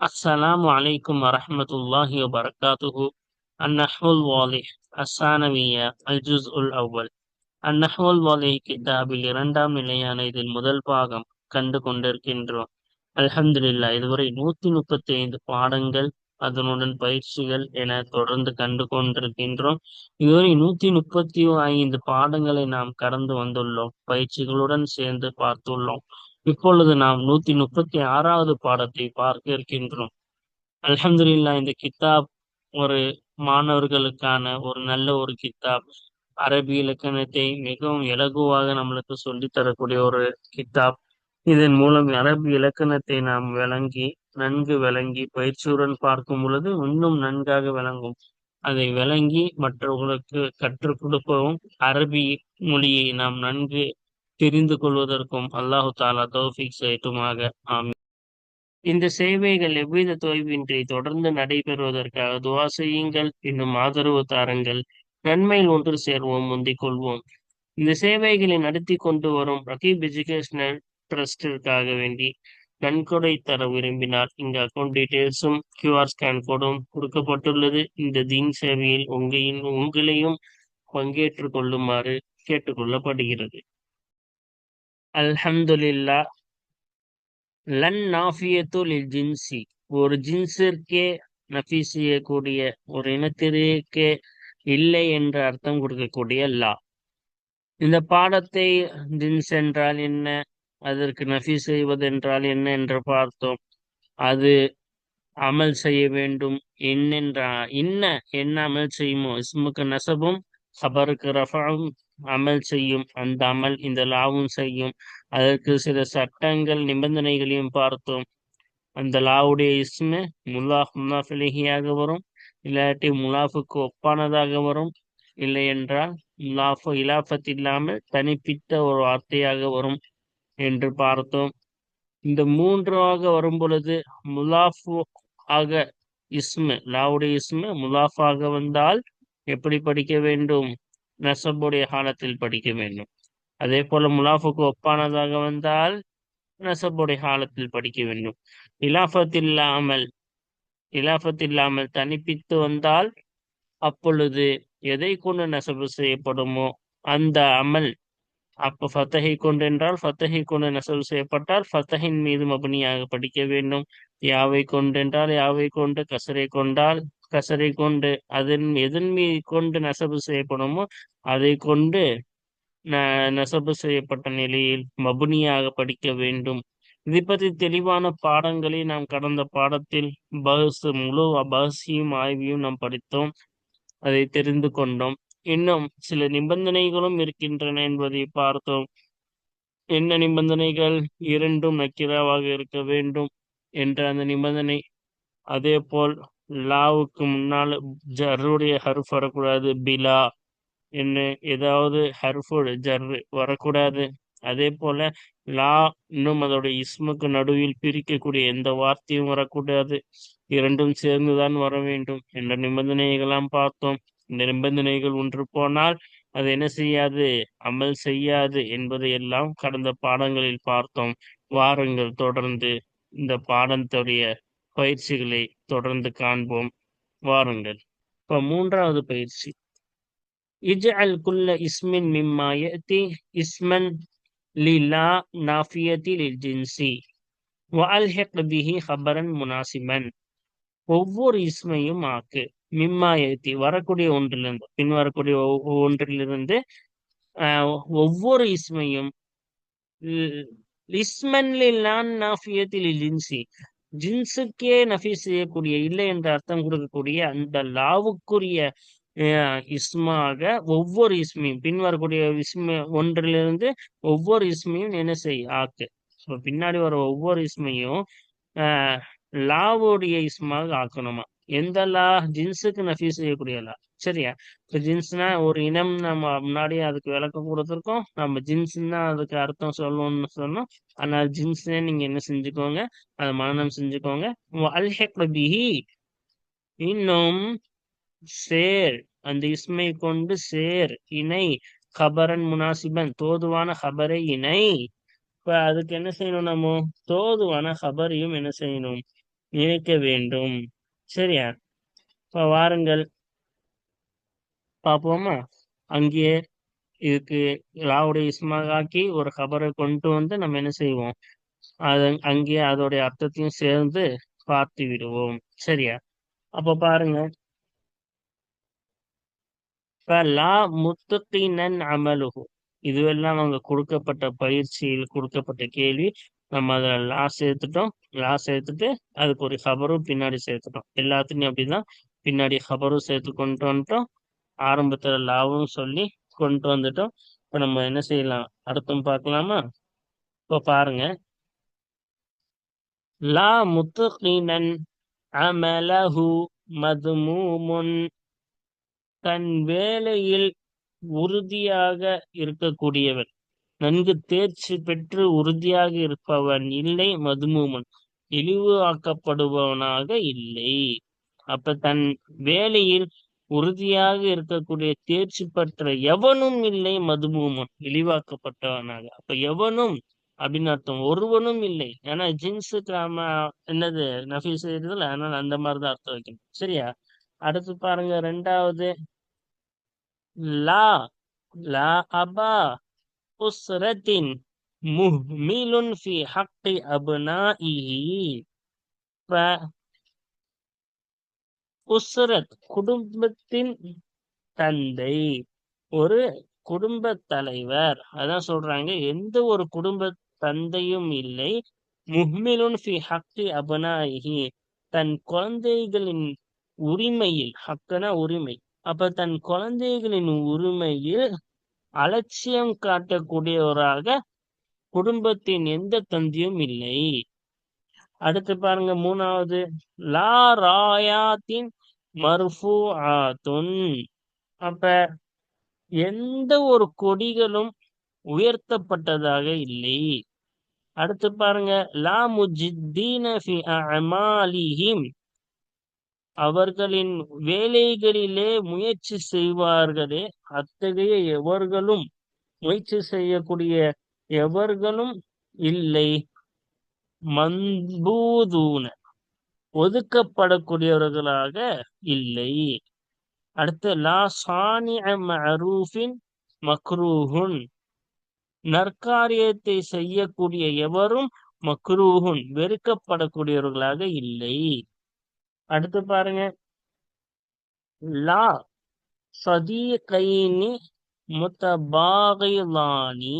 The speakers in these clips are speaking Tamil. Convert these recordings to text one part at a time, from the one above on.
السلام عليكم ورحمة الله وبركاته النحو الواضح الثانوية الجزء الأول النحو الواضح கிதாபில் இரண்டாம் நிலையான இதில் முதல் பாகம் கண்டு கொண்டிருக்கின்றோம் அல்ஹம்துலில்லா இதுவரை நூத்தி முப்பத்தி ஐந்து பாடங்கள் அதனுடன் பயிற்சிகள் என தொடர்ந்து கண்டு கொண்டிருக்கின்றோம் இதுவரை நூத்தி முப்பத்தி ஐந்து பாடங்களை நாம் கடந்து வந்துள்ளோம் பயிற்சிகளுடன் சேர்ந்து பார்த்துள்ளோம் இப்பொழுது நாம் நூத்தி முப்பத்தி ஆறாவது பாடத்தை பார்க்க இருக்கின்றோம். அலமதுல்லா இந்த கித்தாப் ஒரு மாணவர்களுக்கான ஒரு நல்ல ஒரு கித்தாப். அரபி இலக்கணத்தை மிகவும் இலகுவாக நம்மளுக்கு சொல்லித்தரக்கூடிய ஒரு கித்தாப். இதன் மூலம் அரபி இலக்கணத்தை நாம் விளங்கி நன்கு விளங்கி பயிற்சியுடன் பார்க்கும் பொழுது இன்னும் நன்காக விளங்கும். அதை விளங்கி மற்றவர்களுக்கு கற்றுக் கொடுக்கவும் அரபி மொழியை நாம் நன்கு தெரிந்து கொள்வதற்கும் அல்லாஹு தாலா தௌஃபிக் செய்யட்டுமாக. ஆமி இந்த சேவைகள் எவ்வித தொய்வின்றி தொடர்ந்து நடைபெறுவதற்காக துவா செய்யுங்கள். இன்னும் ஆதரவு தாருங்கள். நன்மையில் ஒன்று சேர்வோம் முந்திக் கொள்வோம். இந்த சேவைகளை நடத்தி கொண்டு வரும் ரகீப் எஜுகேஷனல் ட்ரஸ்டிற்காக வேண்டி நன்கொடை தர விரும்பினால் இந்த அக்கௌண்ட் டீட்டெயில்ஸும் கியூஆர் ஸ்கேன் கோடும் கொடுக்கப்பட்டுள்ளது. இந்த தீன் சேவையில் உங்களின் உங்களையும் பங்கேற்று கொள்ளுமாறு கேட்டுக்கொள்ளப்படுகிறது அல்ஹம்துலில்லா லன் நாஃபியத்துல் ஜின்சி. ஒரு ஜின்சிற்கே நஃபி செய்யக்கூடிய ஒரு இனத்திற்கே இல்லை என்ற அர்த்தம் கொடுக்கக்கூடிய லா. இந்த பாடத்தை ஜின்ஸ் என்றால் என்ன? அதற்கு நஃபி செய்வது என்றால் என்ன என்று பார்த்தோம். அது அமல் செய்ய வேண்டும். என்னென்றா என்ன என்ன அமல் செய்யுமோ? இஸ்முக்கு நசபும் ஹபருக்கு ரஃபாவும் அமல் செய்யும் அந்த அமல் இந்த லாவும் செய்யும். அதற்கு சில சட்டங்கள் நிபந்தனைகளையும் பார்த்தோம். அந்த லாவுடைய இஸ்மு முல்லாஃப் முல்லாஃபிலிகியாக வரும் இல்லாட்டி முலாஃபுக்கு ஒப்பானதாக வரும். இல்லை என்றால் முலாஃபு இலாஃபத் இல்லாமல் தனிப்பித்த ஒரு வார்த்தையாக வரும் என்று பார்த்தோம். இந்த மூன்றாக வரும் பொழுது முலாஃபு ஆக இஸ்மு லாவுடைய இஸ்மு முலாஃபாக வந்தால் எப்படி படிக்க வேண்டும்? நசபுடைய காலத்தில் படிக்க வேண்டும். அதே போல முலாஃபுக்கு ஒப்பானதாக வந்தால் நசபுடைய காலத்தில் படிக்க வேண்டும். இலாஃபத் இல்லாமல் இலாஃபத் இல்லாமல் தனிப்பித்து வந்தால் அப்பொழுது எதை கொண்டு நசபு செய்யப்படுமோ அந்த அமல் அப்ப ஃபத்தகை கொண்டு என்றால் ஃபத்தகை கொண்டு நெசவு செய்யப்பட்டால் ஃபத்தகின் மீது மபனியாக படிக்க வேண்டும். யாவை கொண்டென்றால் யாவை கொண்டு கசரை கொண்டால் கசரை கொண்டு அதன் எதன் மீது கொண்டு நெசவு செய்யப்படுமோ அதை கொண்டு நெசவு செய்யப்பட்ட நிலையில் மபுனியாக படிக்க வேண்டும். இதை பற்றி தெளிவான பாடங்களை நாம் கடந்த பாடத்தில் பகசு முழு பகசியும் ஆய்வையும் நாம் படித்தோம். அதை தெரிந்து கொண்டோம். இன்னும் சில நிபந்தனைகளும் இருக்கின்றன என்பதை பார்த்தோம். என்ன நிபந்தனைகள் இரண்டும் நக்கிராவாக இருக்க வேண்டும் என்ற அந்த நிபந்தனை அதே போல் லாவுக்கு முன்னால் ஜர்ருடைய ஹர்ஃப் வரக்கூடாது பிலா என்ன ஏதாவது ஹர்ஃபோட ஜர்ரு வரக்கூடாது. அதே போல லா இன்னும் அதோட இஸ்முக்கு நடுவில் பிரிக்கக்கூடிய எந்த வார்த்தையும் வரக்கூடாது. இரண்டும் சேர்ந்துதான் வர வேண்டும். என்ற நிபந்தனைகளாம் பார்த்தோம். இந்த நிபந்தனைகள் ஒன்று போனால் அது என்ன செய்யாது? அமல் செய்யாது என்பதை எல்லாம் கடந்த பாடங்களில் பார்த்தோம். வாரங்கள் தொடர்ந்து இந்த பாடத்துடைய பயிற்சிகளை தொடர்ந்து காண்போம். வாருங்கள். இப்ப மூன்றாவது பயிற்சி. இஜ்அல் குல்ல இஸ்மின் மிம்மா யதி இஸ்மன் லிலா நாஃபியதி லில்ஜின்சி வஅல்ஹிக் பிஹி ஹபரன் முனாசிமன். ஒவ்வொரு இஸ்மையும் ஆக்கு. மிம்மா யதி வரக்கூடிய ஒன்றிலிருந்து பின் வரக்கூடிய ஒன்றிலிருந்து ஒவ்வொரு இஸ்மையும் இஸ்மன் லில்லான் நாஃபியத்தில் ஜின்சி. ஜின்ஸுக்கே நஃபி செய்யக்கூடிய இல்லை என்ற அர்த்தம் கொடுக்கக்கூடிய அந்த லாவுக்குரிய இஸ்மாக ஒவ்வொரு இஸ்மையும் பின் வரக்கூடிய இஸ்ம ஒன்றிலிருந்து ஒவ்வொரு இஸ்மையும் என்ன செய் ஆக்கு. ஸோ பின்னாடி வர ஒவ்வொரு இஸ்மையும் லாவோடைய இஸ்மாக ஆக்கணுமா? எந்த லா ஜின்ஸுக்கு நஃபி செய்யக்கூடிய லா சரியா? இப்போ ஜின்ஸ்னா ஒரு இனம் நம்ம முன்னாடி அதுக்கு விளக்கம் கொடுத்துருக்கோம். நம்ம ஜின்ஸ்னா அதுக்கு அர்த்தம் சொல்லணும்னு சொன்னோம். ஆனால் ஜின்ஸ்னே நீங்க என்ன செஞ்சுக்கோங்க? அதை மனநம் செஞ்சுக்கோங்க. பிஹி. இன்னும் சேர். அந்த இஸ்மை கொண்டு சேர் இணை. ஹபரன் முனாசிபன் தோதுவான ஹபரை இணை. இப்ப அதுக்கு என்ன செய்யணும் நம்ம? தோதுவான ஹபரையும் என்ன செய்யணும்? இணைக்க வேண்டும். சரியா? இப்ப வாருங்கள். பார்ப்போமா அங்கேயே இதுக்கு லாவுடைய இஸ்மாக்காக்கி ஒரு கபரை கொண்டு வந்து நம்ம என்ன செய்வோம்? அது அங்கேயே அதோடைய அர்த்தத்தையும் சேர்ந்து பார்த்து விடுவோம். சரியா? அப்ப பாருங்க. லா முத்தகினன் அமலுகு இதுவெல்லாம் அவங்க கொடுக்கப்பட்ட பயிற்சியில் கொடுக்கப்பட்ட கேள்வி. நம்ம அதை லாஸ் சேர்த்துட்டோம் லாஸ் சேர்த்துட்டு அதுக்கு ஒரு ஹபரும் பின்னாடி சேர்த்துட்டோம். எல்லாத்துலயும் அப்படிதான். பின்னாடி ஹபரும் சேர்த்து கொண்டு வந்துட்டோம். ஆரம்பத்துல லாவும் சொல்லி கொண்டு வந்துட்டோம். இப்ப நம்ம என்ன செய்யலாம்? அர்த்தம் பார்க்கலாமா? இப்போ பாருங்க. லா முத்தகினன் அமலஹு மதுமூமுன். தன் வேலையில் உறுதியாக இருக்கக்கூடியவன். நன்கு தேர்ச்சி பெற்று உறுதியாக இருப்பவன் இல்லை மதுமூமன். இழிவு ஆக்கப்படுபவனாக இல்லை. அப்ப தன் வேலையில் உறுதியாக இருக்கக்கூடிய தேர்ச்சி பெற்ற எவனும் இல்லை மதுமூமன். இழிவாக்கப்பட்டவனாக. அப்ப எவனும் அப்படின்னு அர்த்தம் ஒருவனும் இல்லை. ஏன்னா ஜின்ஸுக்கு நாம என்னது நஃபி செய்யறதுல அதனால அந்த மாதிரிதான் அர்த்தம் வைக்கணும். சரியா? அடுத்து பாருங்க ரெண்டாவது. லா லா அபா. உஸ்ரத்தின் முஹ்மிலுன் ஃபி ஹக்கி அப்னாஇஹி உஸ்ரத் குடும்பத்தின் தந்தை ஒரு குடும்ப தலைவர். அதான் சொல்றாங்க எந்த ஒரு குடும்ப தந்தையும் இல்லை. முஹ்மிலுன் ஃபி ஹக்கி அபனாயி தன் குழந்தைகளின் உரிமையில் ஹக்கனா உரிமை. அப்ப தன் குழந்தைகளின் உரிமையில் அலட்சியம் காட்டக்கூடியவராக குடும்பத்தின் எந்த தந்தியும் இல்லை. அடுத்து பாருங்க மூணாவது. லா ராயாத்தின் மர்ஃபூ ஆத்துன் அப்ப எந்த ஒரு கொடிகளும் உயர்த்தப்பட்டதாக இல்லை. அடுத்து பாருங்க லா முஜித்தீன ஃபி அமாலிஹிம். அவர்களின் வேலைகளிலே முயற்சி செய்வார்களே அத்தகைய எவர்களும் முயற்சி செய்யக்கூடிய எவர்களும் இல்லை. மன்பூதூன ஒதுக்கப்படக்கூடியவர்களாக இல்லை. அடுத்து லா சானி மரூஃபின் மக்ரூஹுன் நற்காரியத்தை செய்யக்கூடிய எவரும் மக்ரூஹுன் வெறுக்கப்படக்கூடியவர்களாக இல்லை. அடுத்து பாருங்க. லா சதீகைனி முத்தபாகிலானி.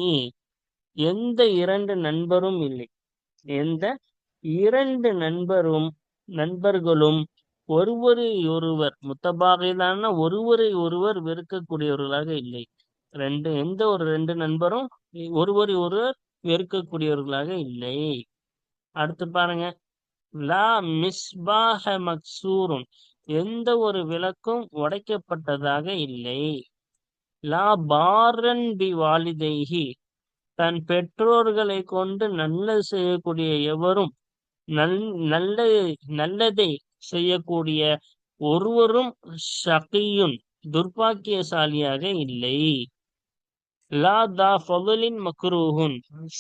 எந்த இரண்டு நண்பரும் இல்லை. எந்த இரண்டு நண்பரும் நண்பர்களும் ஒருவரை ஒருவர் முத்தபாகிலான ஒருவரை ஒருவர் வெறுக்கக்கூடியவர்களாக இல்லை. ரெண்டு எந்த ஒரு ரெண்டு நண்பரும் ஒருவரை ஒருவர் வெறுக்கக்கூடியவர்களாக இல்லை. அடுத்து பாருங்க. லா மிஸ்பாஹ மக்சூரும் எந்த ஒரு விளக்கும் உடைக்கப்பட்டதாக இல்லை. லா பாரன் பி வாலிதைஹி. தன் பெற்றோர்களை கொண்டு நல்லது செய்யக்கூடிய எவரும் நல் நல்ல நல்லதை செய்யக்கூடிய ஒருவரும் ஷகியுன் துர்பாக்கியசாலியாக இல்லை. லா தா ஃபவலின் மக்ரூஹுன்.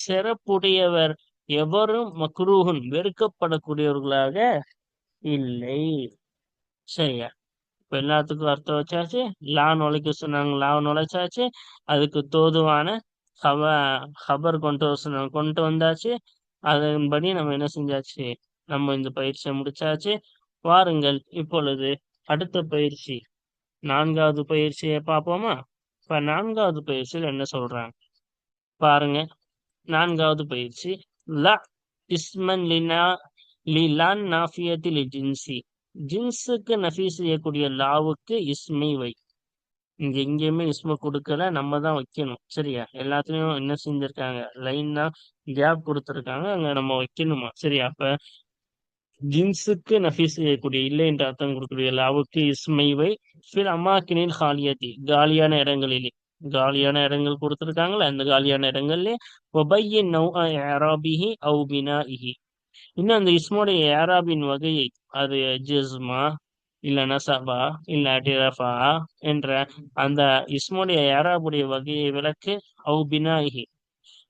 சிறப்புடையவர் எவரும் மக்ரூகன் வெறுக்கப்படக்கூடியவர்களாக இல்லை. சரியா இப்ப எல்லாத்துக்கும் அர்த்தம் வச்சாச்சு. லா நுழைக்க சொன்னாங்க லா நுழைச்சாச்சு. அதுக்கு தோதுவான ஹவ ஹபர் கொண்டு வர கொண்டு வந்தாச்சு. அதன்படி நம்ம என்ன செஞ்சாச்சு? நம்ம இந்த பயிற்சியை முடிச்சாச்சு. வாருங்கள் இப்பொழுது அடுத்த பயிற்சி. நான்காவது பயிற்சியை பார்ப்போமா? இப்ப நான்காவது பயிற்சியில் என்ன சொல்றாங்க? பாருங்க. நான்காவது பயிற்சி. ல இஸ்மன் லினா லிலான் நாஃபியத்தில் ஜின்சி ஜின்ஸுக்கு நஃபி செய்யக்கூடிய லாவுக்கு இஸ்மை வை. இங்க எங்கேயுமே இஸ்ம கொடுக்கல நம்ம தான் வைக்கணும். சரியா? எல்லாத்துலயும் என்ன செஞ்சிருக்காங்க? லைன் தான் கேப் கொடுத்துருக்காங்க. அங்க நம்ம வைக்கணுமா? சரியா? அப்ப ஜின்ஸுக்கு நஃபி செய்யக்கூடிய இல்லை என்று அர்த்தம் கொடுக்கக்கூடிய லாவுக்கு இஸ்மை வை. ஃபில் அம்மாக்கினில் ஹாலியத்தி காலியான இடங்களிலே. காலியான இடங்கள் கொடுத்துருக்காங்களே அந்த காலியான இடங்கள்ல ஒபையின் நௌ ஏராபிஹி அவு பினாஇஹி இன்னும் அந்த இஸ்மோடைய ஏராபின் வகையை அது ஜிஸ்மா இல்ல நசபா இல்லாட்டி ரஃபா என்ற அந்த இஸ்மோடைய ஏராபுடைய வகையை விளக்கு அவு பினாஹி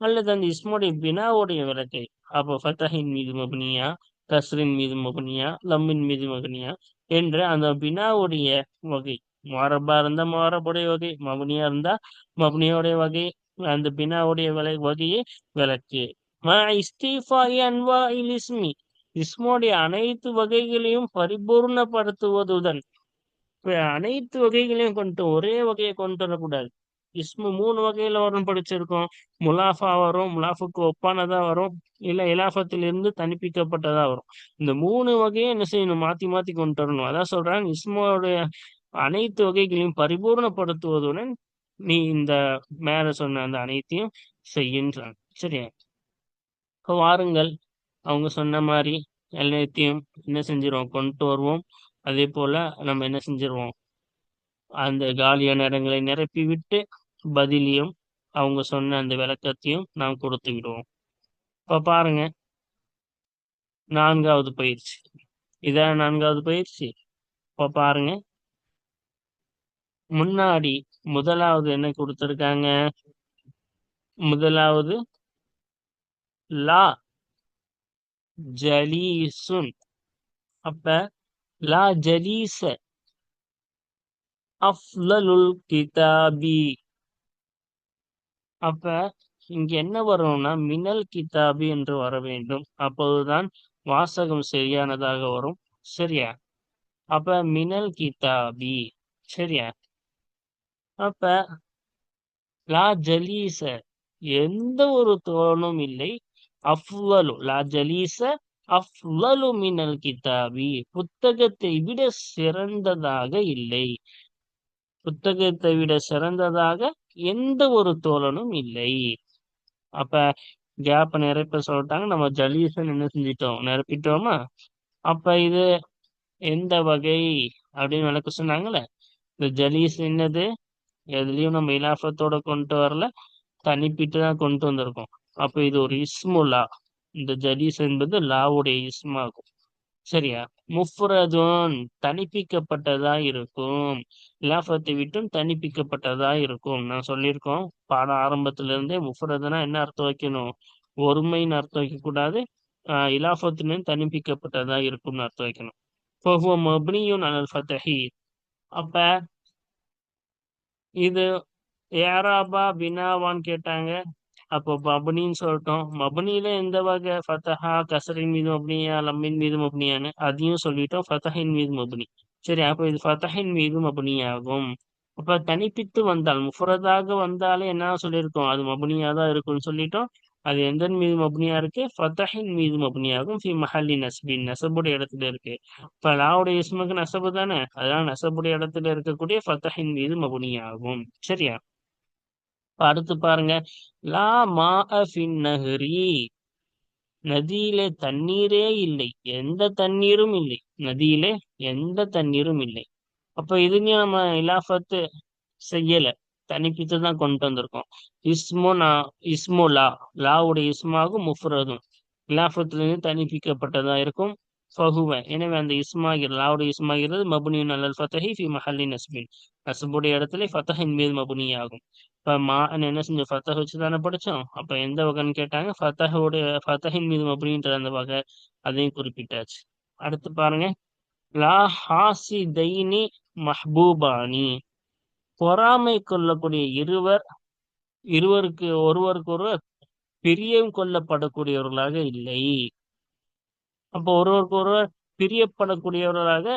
அல்லது அந்த இஸ்மோடைய பினாவுடைய விளக்கை அப்போ ஃபத்தஹின் மீது மப்னியா கஸ்ரின் மீது மபனியா லம்மின் மீது மகனியா என்ற அந்த பினாவுடைய வகை. மாரபா இருந்தா மாரபுடைய வகை மபுனியா இருந்தா மபுனியோடைய வகை அந்த பினாவுடைய விலை வகையை விளக்கு. இஸ்மி. இஸ்மோடைய அனைத்து வகைகளையும் பரிபூர்ணப்படுத்துவதுடன் அனைத்து வகைகளையும் கொண்டு ஒரே வகையை கொண்டு வரக்கூடாது. இஸ்மு மூணு வகையில வரும் படிச்சிருக்கோம். முலாஃபா வரும் முலாஃபுக்கு ஒப்பானதா வரும் இல்ல இலாஃபத்திலிருந்து தனிப்பிக்கப்பட்டதா வரும். இந்த மூணு வகையை என்ன செய்யணும்? மாத்தி மாத்தி கொண்டு வரணும். அதான் சொல்றாங்க இஸ்மோடைய அனைத்து வகைகளையும் பரிபூர்ணப்படுத்துவதுடன் நீ இந்த மேல சொன்ன அந்த அனைத்தையும் செய்யுன்றாங்க சரியா வாருங்கள். அவங்க சொன்ன மாதிரி எல்லாத்தையும் என்ன செஞ்சிருவோம்? கொண்டு வருவோம். அதே போல நம்ம என்ன செஞ்சிருவோம்? அந்த காலியான இடங்களை நிரப்பி விட்டு பதிலையும் அவங்க சொன்ன அந்த விளக்கத்தையும் நாம் கொடுத்து விடுவோம். இப்போ பாருங்க. நான்காவது பயிற்சி. இதான் நான்காவது பயிற்சி. இப்போ பாருங்க. முன்னாடி முதலாவது என்ன கொடுத்துருக்காங்க? முதலாவது லா ஜலீசுன். அப்ப லா ஜலீச அஃலலுல் கிதாபி. அப்ப இங்க என்ன வரும்னா மினல் கிதாபி என்று வர வேண்டும். அப்போதுதான் வாசகம் சரியானதாக வரும். சரியா? அப்ப மினல் கிதாபி. சரியா? அப்ப லா ஜலீச எந்த ஒரு தோணும் இல்லை. அஃவலு லா ஜலீச அஃவலு மினல் கிதாபி. புத்தகத்தை விட சிறந்ததாக இல்லை. புத்தகத்தை விட சிறந்ததாக எந்த ஒரு தோழனும் இல்லை. அப்ப கேப்ப நிரப்ப சொல்லிட்டாங்க. நம்ம ஜலீசன் என்ன செஞ்சிட்டோம்? நிரப்பிட்டோமா? அப்ப இது எந்த வகை அப்படின்னு விளக்க சொன்னாங்கல்ல? இந்த ஜலீஸ் என்னது? எதுலயும் நம்ம இலாஃபத்தோட கொண்டு வரல தனிப்பிட்டு தான் கொண்டு வந்திருக்கோம். அப்ப இது ஒரு இஸ்முலா இந்த ஜலீஸ் என்பது லாவுடைய இஸ்மாகும். சரியா? முஃப்ரதும் தனிப்பிக்கப்பட்டதா இருக்கும். இலாஃபத்தை விட்டும் தனிப்பிக்கப்பட்டதா இருக்கும். நான் சொல்லியிருக்கோம் பாடம் ஆரம்பத்துல இருந்தே முஃப்ரதுனா என்ன அர்த்தம் வைக்கணும்? ஒருமைன்னு அர்த்தம் வைக்க கூடாது இலாஃபத்திலும் தனிப்பிக்கப்பட்டதா இருக்கும்னு அர்த்தம் வைக்கணும். ஃபஹுவ மப்னியுன் அலல் அப்ப இது ஏராபா பினாவான்னு கேட்டாங்க. அப்போ மபனின்னு சொல்லிட்டோம். மபனியில எந்த வகை ஃபத்தஹா கசரின் மீது மபனியா லம்மின் மீது மபனியான்னு அதையும் சொல்லிட்டோம். ஃபத்தஹின் மீது மபனி சரி அப்போ இது ஃபத்தஹின் மீது மபனியாகும் அப்ப தனிப்பித்து வந்தால் முஃபரதாக வந்தாலே என்ன சொல்லியிருக்கோம்? அது மபனியா தான் இருக்கும்னு சொல்லிட்டோம். அது எந்த மீது மபனியா இருக்கு? ஃபத்தஹின் மீது மபுனியாகும். ஃபி மஹல்லி நஸ்பின் நசபுடைய இடத்துல இருக்கு. இப்ப லாவுடைய இஸ்முக்கு நசபு தானே? அதனால நசபுடைய இடத்துல இருக்கக்கூடிய ஃபத்தஹின் மீது மபனியாகும். சரியா? அடுத்து பாருங்க. லா மா நகரி நதியிலே தண்ணீரே இல்லை. எந்த தண்ணீரும் இல்லை. நதியிலே எந்த தண்ணீரும் இல்லை. அப்ப இதுலயும் நம்ம இலாஃபத்து செய்யல. தனிப்பித்து தான் கொண்டு வந்திருக்கோம். இஸ்மோ நா இஸ்மோ லா லாவுடைய இஸ்மாகும் முஃப்ரதும். இலாஃபத்திலிருந்து தனிப்பிக்கப்பட்டதா இருக்கும். ஃபஹுவ. எனவே அந்த இஸ்மாகிர் லாவுடைய இஸ்மாகிறது மபுனியுன் அல்லல் ஃபத்தஹி ஃபி மஹல்லி நஸ்பின். நஸ்புடைய இடத்துல ஃபத்தஹின் மீது மபுனி ஆகும் இப்போ மா என்ன செஞ்சோம் ஃபத்தஹ் வச்சு தானே படித்தோம் அப்போ எந்த வகைன்னு கேட்டாங்க ஃபத்தஹோடைய ஃபத்தஹின் மீது மபுனின்ற அந்த வகை அதையும் குறிப்பிட்டாச்சு. அடுத்து பாருங்க. லா ஹாசி தைனி மஹ்பூபானி. பொறாமை கொள்ளக்கூடிய இருவர் இருவருக்கு ஒருவருக்கு ஒருவர் பிரியம் கொள்ளப்படக்கூடியவர்களாக இல்லை. அப்போ ஒருவருக்கு ஒருவர் பிரியப்படக்கூடியவர்களாக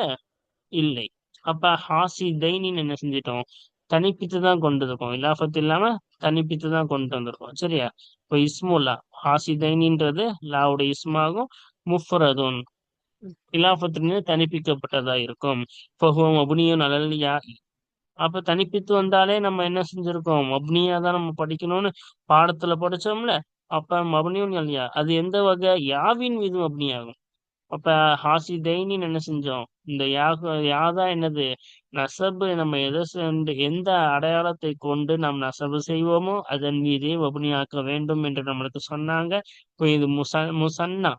இல்லை. அப்ப ஹாசி தைனின்னு என்ன செஞ்சிட்டோம்? தனிப்பித்து தான் கொண்டு இருக்கோம் இலாஃபத்து இல்லாம தனிப்பித்து தான் கொண்டு வந்திருக்கோம். சரியா? இப்போ இஸ்முல்லா ஹாசி தைனின்றது லாவுடைய இஸ்மாகும் முஃபரதுன். இலாஃபத்திலிருந்து தனிப்பிக்கப்பட்டதா இருக்கும். ஃபஹுவம் அபுனியும் நலல்யா அப்ப தனிப்பித்து வந்தாலே நம்ம என்ன செஞ்சிருக்கோம்? மப்னியா தான் நம்ம படிக்கணும்னு பாடத்துல படிச்சோம்ல அப்ப மபனியும் இல்லையா? அது எந்த வகை? யாவின் மீது மப்னியாகும். அப்ப ஹாசிதைனி என்ன செஞ்சோம்? இந்த யாக யாதா என்னது? நசபு நம்ம எதை சென்று எந்த அடையாளத்தை கொண்டு நாம் நசபு செய்வோமோ அதன் மீதே வபுனியாக்க வேண்டும் என்று நம்மளுக்கு சொன்னாங்க. இப்போ இது முச முசன்னா.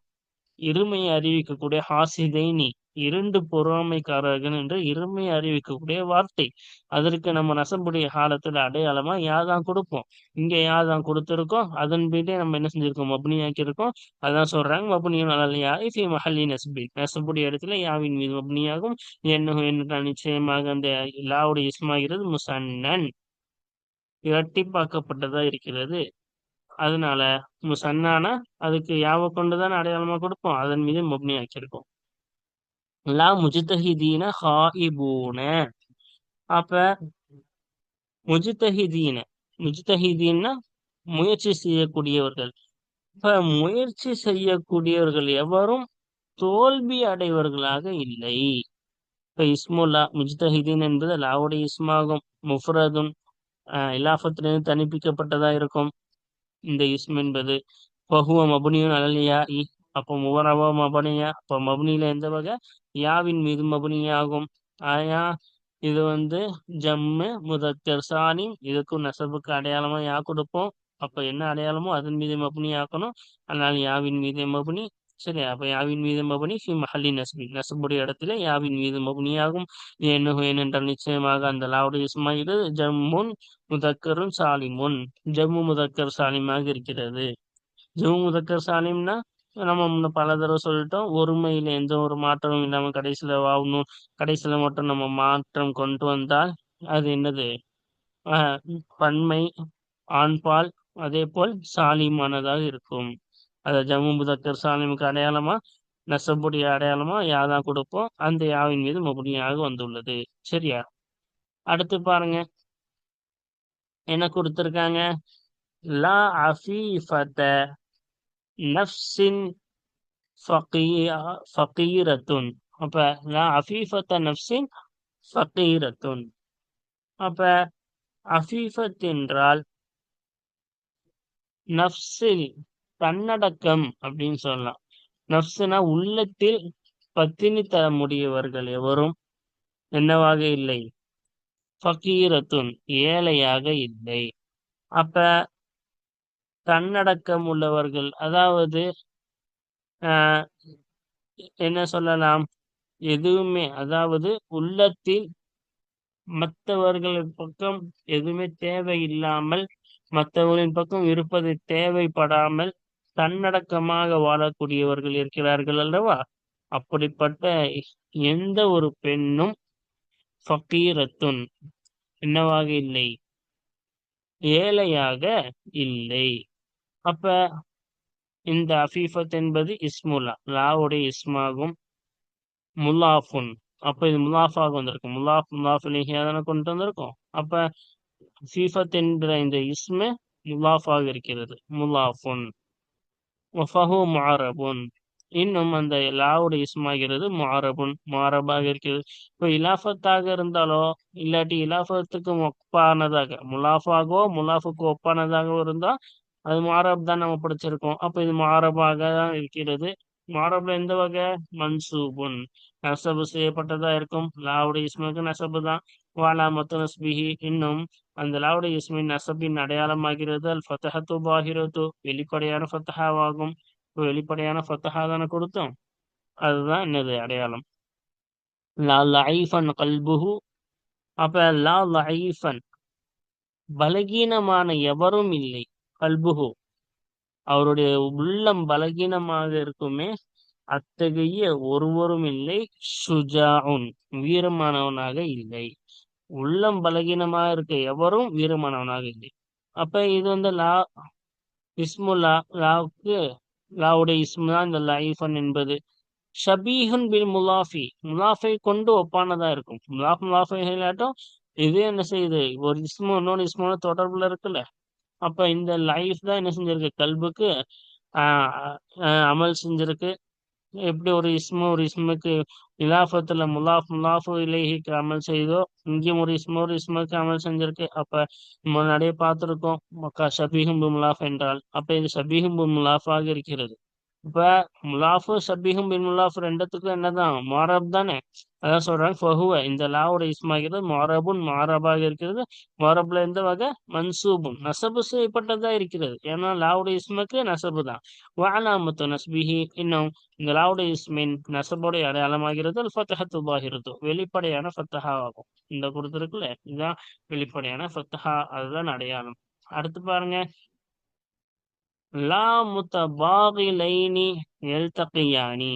இருமையை அறிவிக்கக்கூடிய ஹாசிதைனி இரண்டு பொறாமைக்காரர்கள் என்று இருமையை அறிவிக்கக்கூடிய வார்த்தை. அதற்கு நம்ம நசம்புடைய காலத்துல அடையாளமா யாதான் கொடுப்போம்? இங்க யாதான் கொடுத்திருக்கோம்? அதன் மீதே நம்ம என்ன செஞ்சிருக்கோம்? மப்னியாக்கி இருக்கோம் அதான் சொல்றாங்க மப்னியும் நல்லா ஃபி மஹல்லி நஸ்பி நசம்புடைய இடத்துல யாவின் மீது மப்னியாகும். என்ன என்ன நிச்சயமாக அந்த லாவுடைய இஸ்மாகிறது முசன்னன் இரட்டிப்பாக்கப்பட்டதா இருக்கிறது. அதனால முசன்னானா அதுக்கு யாவை கொண்டுதான் அடையாளமா கொடுப்போம்? அதன் மீது மப்னி ஆக்கியிருக்கோம் லா முஜ்தஹிதீன ஹாயிபூன. அப்ப முஜித்தஹிதீன. முஜித்தஹிதீன்னா முயற்சி செய்யக்கூடியவர்கள். இப்ப முயற்சி செய்யக்கூடியவர்கள் எவரும் தோல்வி அடைவர்களாக இல்லை. இப்ப இஸ்முல்லா முஜித்தஹிதீன் என்பது லாவுடைய இஸ்மாகும் முஃப்ரதுன் இலாஃபத்திலிருந்து தனிப்பிக்கப்பட்டதா இருக்கும். இந்த இஸ்ம் என்பது பகுவ மபுனியும் அலலியா இ அப்போ முவரவா மபனியா அப்போ மபுனியில எந்த வகை? யாவின் மீது மபுனியாகும் ஆயா இது வந்து ஜம்மு முதக்கர் சாலிம் இதுக்கும் நெசவுக்கு அடையாளமா யா கொடுப்போம். அப்ப என்ன அடையாளமோ அதன் மீது மபுனி ஆக்கணும் அதனால யாவின் மீது மபுனி சரி அப்ப யாவின் மீது மபுனி ஃபி மஹல்லி நஸ்பி. நசபுடைய இடத்துல யாவின் மீது மபுனியாகும். என்ன ஏனென்றால் நிச்சயமாக அந்த லாவுடைய இஸ்மாயில் ஜம்முன் முதக்கரும் சாலிமுன். ஜம்மு முதக்கர் சாலிமாக இருக்கிறது. ஜம்மு முதக்கர் சாலிம்னா நம்ம முன்ன பல தடவை சொல்லிட்டோம். ஒருமையில எந்த ஒரு மாற்றமும் இல்லாம கடைசியில வாங்கணும் கடைசியில மட்டும் நம்ம மாற்றம் கொண்டு வந்தால் அது என்னது? ஆஹ் பன்மை ஆண்பால் அதே போல் சாலிமானதாக இருக்கும். அத ஜம்மு முதக்கர் சாலிமுக்கு அடையாளமா நசபுடைய அடையாளமா யாதான் கொடுப்போம் அந்த யாவின் மீது மபுனியாக வந்துள்ளது. சரியா? அடுத்து பாருங்க. என்ன கொடுத்திருக்காங்க? லா அஃபீஃபத நஃப்சின் ஃபகீரத்துன். அப்ப லா அஃபீஃபத்த நஃப்சின் ஃபகீரத்துன். அப்ப அஃபீஃபத் என்றால் நஃப்சில் தன்னடக்கம் அப்படின்னு சொல்லலாம். நப்சுனா உள்ளத்தில் பத்தினி தர முடியவர்கள் எவரும் என்னவாக இல்லை? ஃபக்கீரத்துன் ஏழையாக இல்லை. அப்ப தன்னடக்கம் உள்ளவர்கள் அதாவது ஆஹ் என்ன சொல்லலாம்? எதுவுமே அதாவது உள்ளத்தில் மற்றவர்களின் பக்கம் எதுவுமே தேவையில்லாமல் மற்றவர்களின் பக்கம் இருப்பது தேவைப்படாமல் தன்னடக்கமாக வாழக்கூடியவர்கள் இருக்கிறார்கள் அல்லவா? அப்படிப்பட்ட எந்த ஒரு பெண்ணும் ஃபக்கீரத்துன் என்னவாக இல்லை? ஏழையாக இல்லை. அப்ப இந்த அஃபீஃபத் என்பது இஸ்முல்லா லாவுடைய இஸ்மாகும் முல்லாஃபுன் அப்ப இது முலாஃபாக வந்திருக்கும். முலாஃப் முலாஃபிலேயே தானே கொண்டு வந்திருக்கும். அப்ப ஃபீஃபத் என்ற இந்த இஸ்மு முலாஃபாக இருக்கிறது. முலாஃபுன். ஃபஹு முஅரபுன். இன்னும் அந்த லாவுடைய இஸ்மாகிறது முஅரபுன் மாரபாக இருக்கிறது. இப்போ இலாஃபத்தாக இருந்தாலோ இல்லாட்டி இலாஃபத்துக்கு ஒப்பானதாக முலாஃபாகவோ முலாஃபுக்கு ஒப்பானதாக இருந்தா அது முஅரப் தான் நம்ம படிச்சிருக்கோம். அப்போ இது முஅரபாக தான் இருக்கிறது. முஅரப்ல எந்த வகை? மன்சூபுன். நசபு செய்யப்பட்டதா இருக்கும். லாவுடைய இஸ்முக்கு நசபு தான். வாலா மத்து இன்னும் அந்த லாவுடைய இஸ்மின் நசபின் அடையாளமாகிறது. அல் ஃபத்தஹத்து பாகிரத்து வெளிப்படையான ஃபத்தஹாவாகும். வெளிப்படையான ஃபத்தஹா தானே கொடுத்தோம். அதுதான் என்னது அடையாளம். லா லைஃபன் கல்புஹு. அப்ப லா லைஃபன் பலகீனமான எவரும் இல்லை. கல்புஹு. அவருடைய உள்ளம் பலகீனமாக இருக்குமே. அத்தகைய ஒருவரும் இல்லை. சுஜாவுன் வீரமானவனாக இல்லை. உள்ளம் பலகீனமாக இருக்க. எவரும் வீரமானவனாக இல்லை. அப்ப இது வந்து லா இஸ்முல்லா லாவுக்கு லாவுடைய இஸ்மு தான் இந்த லைஃபன் என்பது. ஷபீஹுன் பில் முலாஃபி. முலாஃபை கொண்டு ஒப்பானதா இருக்கும். முலாஃப் முலாஃபை இல்லாட்டும் இது என்ன செய்யுது? ஒரு இஸ்மு இன்னொன்று இஸ்மோட தொடர்புல இருக்குல்ல. அப்ப இந்த லைஃப் தான் என்ன செஞ்சிருக்கு? கல்புக்கு அமல் செஞ்சிருக்கு. எப்படி ஒரு இஸ்மு ஒரு இஸ்முக்கு இலாஃபத்துல முலாஃப் முலாஃபு இலேஹிக்கு அமல் செய்தோ இங்கேயும் ஒரு இஸ்மு ஒரு இஸ்முக்கு அமல் செஞ்சிருக்கு. அப்ப முன்னாடியே பார்த்திருக்கோம் மக்கா ஷபீஹும் முலாஃப் என்றால். அப்ப இது சபீஹும்பு முலாஃபாக இருக்கிறது. இப்ப முலாஃபு சபிஹும் பின் முலாஃபு ரெண்டுத்துக்கும் என்னதான்? மாரப் தானே? அதான் சொல்றாங்க ஃபஹுவ. இந்த லாவோட இஸ்மாகிறது மாரபுன் மாரபாக இருக்கிறது. மாரப்ல எந்த வகை? மன்சூபும் நசபு செய்யப்பட்டதா இருக்கிறது. ஏன்னா லாவோட இஸ்முக்கு நசபு தான். வாலாமத்து நஸ்பிஹி. இன்னும் இந்த லாவோட இஸ்மின் நசபோடைய அடையாளமாகிறது ஃபத்தஹத்து பாகிறது வெளிப்படையான ஃபத்தஹா ஆகும் இந்த கொடுத்துருக்குல்ல இதுதான் வெளிப்படையான ஃபத்தஹா. அதுதான் அடையாளம். அடுத்து பாருங்க. லா முத்தபாகிலைனி எல்தகியானி.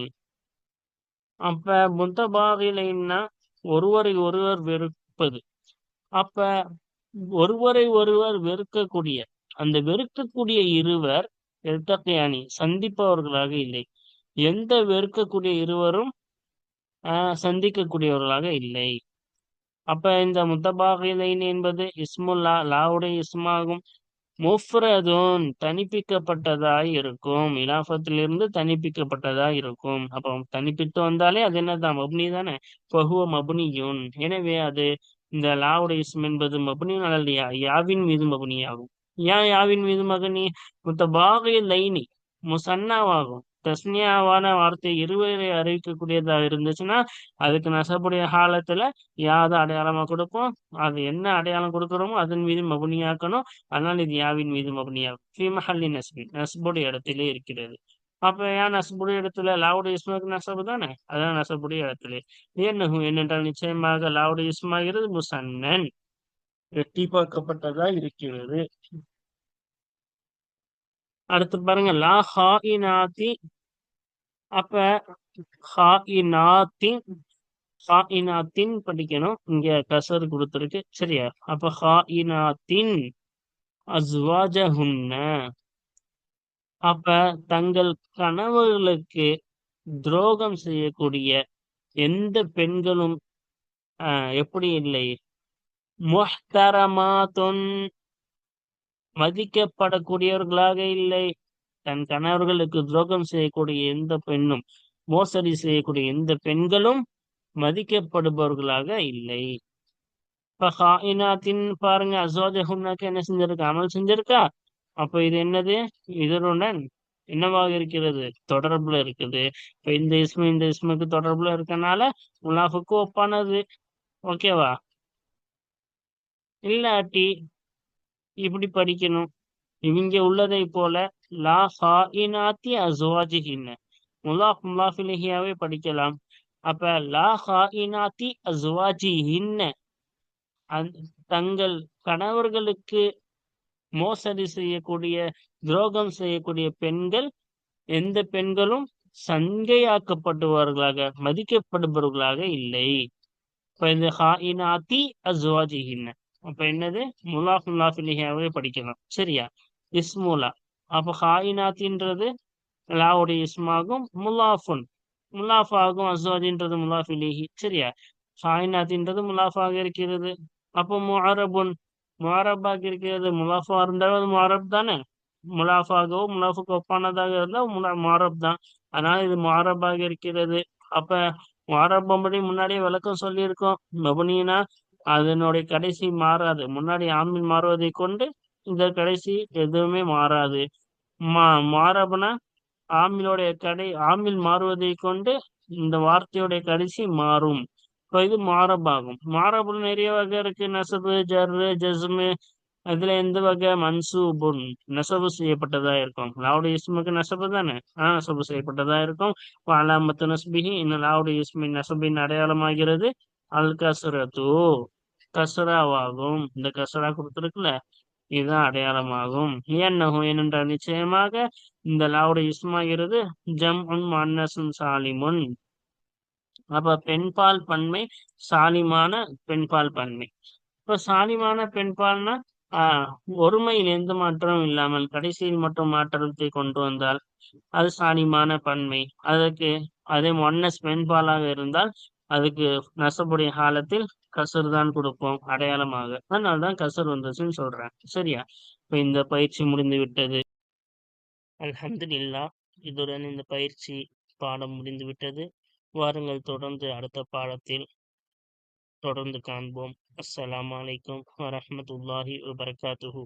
அப்ப முத்தபாகிலைன்னா ஒருவரை ஒருவர் வெறுப்பது. அப்ப ஒருவரை ஒருவர் வெறுக்கக்கூடிய அந்த வெறுக்கக்கூடிய இருவர் எல்தகையானி சந்திப்பவர்களாக இல்லை. எந்த வெறுக்கக்கூடிய இருவரும் சந்திக்கக்கூடியவர்களாக இல்லை. அப்ப இந்த முத்தபாகிலைன் என்பது இஸ்முல்லா லாவுடைய இஸ்மாகும். முஃப்ரதுன் தனிப்பிக்கப்பட்டதாய் இருக்கும். இலாஃபத்திலிருந்து தனிப்பிக்கப்பட்டதாய் இருக்கும். அப்போ தனிப்பித்து வந்தாலே அது என்னதான்? மபுனி தானே? பகுவ மபுனியுன். எனவே அது இந்த லாவுடைய இஸ்ம் என்பது மபுனியும் அல்லையா யாவின் மீது மபுனியாகும். ஏன் யாவின் மீது மகனி? முத்த பாகை லைனி முசன்னாவாகும். தஸ்னியாவான வார்த்தை இருவரை அறிவிக்கக்கூடியதாக இருந்துச்சுன்னா அதுக்கு நசப்புடைய காலத்துல யாத அடையாளமா கொடுப்போம்? அது என்ன அடையாளம் கொடுக்குறோமோ அதன் மீது மபுனியாக்கணும். அதனால இது யாவின் மீது மபுனியாகும். ஃபீமஹல்லி நஸ்பி நஸ்புடைய இடத்திலே இருக்கிறது. அப்ப ஏன் நசபுடைய இடத்துல? லாவுடைய இஸ்மாக்கு நசபு தானே? அதான் நசபுடைய இடத்துல. ஏன்னு என்னென்றால் நிச்சயமாக லாவுடைய இஸ்மாகிறது முசன்னன். வெட்டி பார்க்கப்பட்டதா இருக்கிறது. அடுத்து பாருங்க லா ஹாயினாத்தி அப்ப ஹாயினாத்தின் ஹாயினாத்தின் படிக்கணும். இங்க கசர் கொடுத்துருக்கு. சரியா? அப்ப ஹாயினாத்தின் அஸ்வாஜஹுன்ன. அப்ப தங்கள் கணவர்களுக்கு துரோகம் செய்யக்கூடிய எந்த பெண்களும் எப்படி இல்லை? முஹ்தரமாத்துன். மதிக்கப்படக்கூடியவர்களாக இல்லை. தன் கணவர்களுக்கு துரோகம் செய்யக்கூடிய எந்த பெண்ணும் மோசடி செய்யக்கூடிய எந்த பெண்களும் மதிக்கப்படுபவர்களாக இல்லை. இப்ப ஹாயினாத்தின் பாருங்க அசோஜகுன்னாக்கு என்ன செஞ்சிருக்கா? அமல் செஞ்சிருக்கா? அப்ப இது என்னது? இதனுடன் என்னவாக இருக்கிறது? தொடர்புல இருக்குது. இப்ப இந்த இஸ்மு இந்த இஸ்முக்கு தொடர்புல இருக்கனால முலாஃபுக்கு ஒப்பானது. ஓகேவா? இல்லாட்டி இப்படி படிக்கணும். இவங்க உள்ளதை போல லா ஹாயினாத்தி அசுவாஜிஹின்னு முலாஃப் முலாஃபிலிஹியாவே படிக்கலாம். அப்ப லா ஹாயினாத்தி அஸ்வாஜிஹின்ன. தங்கள் கணவர்களுக்கு மோசடி செய்யக்கூடிய துரோகம் செய்யக்கூடிய பெண்கள் எந்த பெண்களும் சங்கையாக்கப்படுவார்களாக மதிக்கப்படுபவர்களாக இல்லை. இப்ப இந்த ஹாயினாத்தி அஸ்வாஜிஹின்ன. அப்ப என்னது? முலாஃப் முலாஃபிலிஹாவே படிக்கணும் சரியா? இஸ்முலா. அப்ப ஹாயினாத்தின்றது லாவுடைய இஸ்மாகும் முலாஃபுன். முலாஃப் ஆகும் அஸ்வாஜின்றது முலாஃபிலிஹி. சரியா? ஹாயினாத்தின்றது முலாஃபாக இருக்கிறது. அப்போ முஹரபுன் முஹரபாக இருக்கிறது முலாஃபா இருந்தாலும் அது முஹரப் தானே? முலாஃபாகவோ முலாஃபுக்கு ஒப்பானதாக இருந்தால் முலா முஹரப் தான். அதனால இது முஹரபாக இருக்கிறது. அப்ப முஹரப்படி முன்னாடியே விளக்கம் சொல்லியிருக்கோம். மபுனினா அதனுடைய கடைசி மாறாது. முன்னாடி ஆமில் மாறுவதை கொண்டு இந்த கடைசி எதுவுமே மாறாது. மா மாறப்பனா ஆமிலோடைய கடை ஆமில் மாறுவதை கொண்டு இந்த வார்த்தையுடைய கடைசி மாறும். இப்போ இது மாரபாகும் மாரபுல் நிறைய வகை இருக்கு. நெசபு ஜர்ரு ஜஸ்மு. அதுல எந்த வகை? மன்சூபுன் நெசபு செய்யப்பட்டதா இருக்கும். லாவுடைய இஸ்முக்கு நெசபு தானே? ஆஹ் நெசபு செய்யப்பட்டதா இருக்கும். அலாமத்து நஸ்பிஹி இன்னும் லாவுடைய இஸ்மின் நெசபின் அடையாளமாகிறது. அல் கசுரத்து கசராவாகும். இந்த கசரா கொடுத்துருக்குல்ல இதுதான் அடையாளமாகும். ஏன்னகும்? ஏனென்றால் நிச்சயமாக இந்த லாவுடைய இஸ்மாகிறது ஜம் உன் மன்னசும் சாலிமுன். அப்ப பெண்பால் பன்மை சாலிமான பெண்பால் பன்மை. இப்ப சாலிமான பெண்பால்னா ஆஹ் ஒருமையில் எந்த மாற்றமும் இல்லாமல் கடைசியில் மட்டும் மாற்றத்தை கொண்டு வந்தால் அது சாலிமான பன்மை. அதற்கு அதே ஒன்னஸ் பெண்பாலாக இருந்தால் அதுக்கு நசபுடைய காலத்தில் கசர் தான் கொடுப்போம் அடையாளமாக. அதனால்தான் கசர் வந்துச்சுன்னு சொல்றேன். சரியா? இப்ப இந்த பயிற்சி முடிந்து விட்டது. அல்ஹம்துலில்லா இதுடன் இந்த பயிற்சி பாடம் முடிந்து விட்டது. வாருங்கள் தொடர்ந்து அடுத்த பாடத்தில் தொடர்ந்து காண்போம். அஸ்ஸலாமு அலைக்கும் வரமத்துல்லாஹி வபரகாத்துஹு.